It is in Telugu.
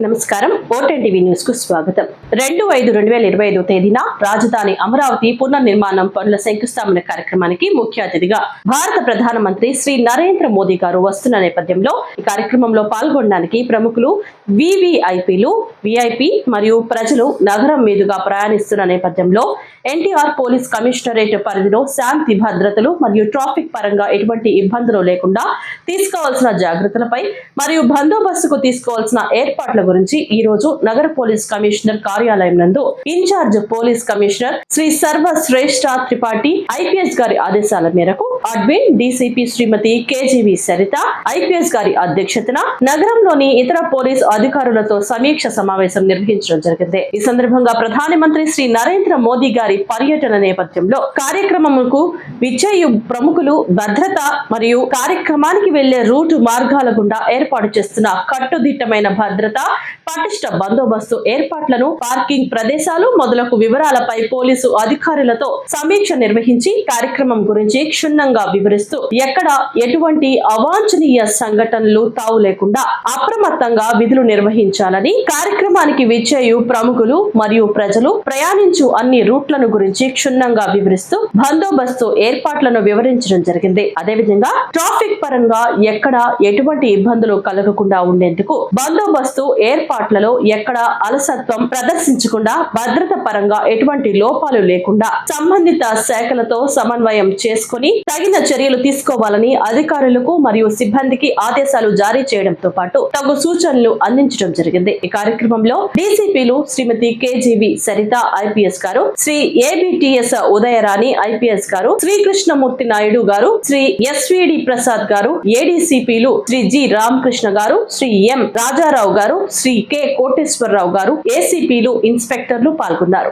నమస్కారం. ఓటెన్ టీవీ న్యూస్కు స్వాగతం. రెండు ఐదు రెండు వేల ఇరవై ఐదు తేదీన రాజధాని అమరావతి పునర్నిర్మాణం పనుల శంకుస్థాపన కార్యక్రమానికి ముఖ్య అతిథిగా భారత ప్రధానమంత్రి శ్రీ నరేంద్ర మోదీ గారు వస్తున్న నేపథ్యంలో ఈ కార్యక్రమంలో పాల్గొనడానికి ప్రముఖులు వివిఐపిలు విఐపి మరియు ప్రజలు నగరం మీదుగా ప్రయాణిస్తున్న నేపథ్యంలో ఎన్టీఆర్ పోలీస్ కమిషనరేట్ పరిధిలో శాంతి భద్రతలు మరియు ట్రాఫిక్ పరంగా ఎటువంటి ఇబ్బందులు లేకుండా తీసుకోవాల్సిన జాగ్రత్తలపై మరియు బందోబస్తుకు తీసుకోవాల్సిన ఏర్పాట్ల గురించి ఈ రోజు నగర పోలీస్ కమిషనర్ కార్యాలయం నందు ఇన్ఛార్జ్ పోలీస్ కమిషనర్ శ్రీ సర్వ శ్రేష్ఠ త్రిపాఠి ఐపీఎస్ గారి ఆదేశాల మేరకు admin DCP Srimathi KGV Saritha IPS గారి అధ్యక్షతన నగరంలోని ఇతర పోలీస్ అధికారులతో సమీక్ష సమావేశం నిర్వహించడం జరిగింది. ఈ సందర్భంగా ప్రధానమంత్రి శ్రీ నరేంద్ర మోదీ గారి పర్యటన నేపథ్యంలో కార్యక్రమముకు విచ్చేయు ప్రముఖులు భద్రత మరియు కార్యక్రమానికి వెళ్ళే రూటు మార్గాల గుండా ఏర్పాటు చేస్తున్న కట్టుదిట్టమైన భద్రత పటిష్ట బందోబస్తు ఏర్పాట్లను పార్కింగ్ ప్రదేశాలు మొదలగు వివరాలపై పోలీసు అధికారులతో సమీక్ష నిర్వహించి కార్యక్రమం గురించి క్షుణ్ణంగా వివరిస్తూ ఎక్కడ ఎటువంటి అవాంఛనీయ సంఘటనలు తావు లేకుండా అప్రమత్తంగా విధులు నిర్వహించాలని కార్యక్రమానికి విచ్చేయు ప్రముఖులు మరియు ప్రజలు ప్రయాణించు అన్ని రూట్లను గురించి క్షుణ్ణంగా వివరిస్తూ బందోబస్తు ఏర్పాట్లను వివరించడం జరిగింది. అదేవిధంగా ట్రాఫిక్ పరంగా ఎక్కడ ఎటువంటి ఇబ్బందులు కలగకుండా ఉండేందుకు బందోబస్తు ఏర్పాట్లలో ఎక్కడ అలసత్వం ప్రదర్శించకుండా భద్రత పరంగా ఎటువంటి లోపాలు లేకుండా సంబంధిత శాఖలతో సమన్వయం చేసుకుని తగిన చర్యలు తీసుకోవాలని అధికారులకు మరియు సిబ్బందికి ఆదేశాలు జారీ చేయడంతో పాటు తగు సూచనలు అందించడం జరిగింది. ఈ కార్యక్రమంలో డీసీపీలు శ్రీమతి కేజీవి సరిత ఐపీఎస్ గారు శ్రీ ఏబిటిఎస్ ఉదయరాణి ఐపీఎస్ గారు శ్రీకృష్ణమూర్తి నాయుడు గారు శ్రీ ఎస్విడి ప్రసాద్ గారు ఏడీసీపీలు శ్రీ జి రామకృష్ణ గారు శ్రీ ఎం రాజారావు గారు శ్రీ కె కోటేశ్వరరావు గారు ఏసీపీలు ఇన్స్పెక్టర్లు పాల్గొన్నారు.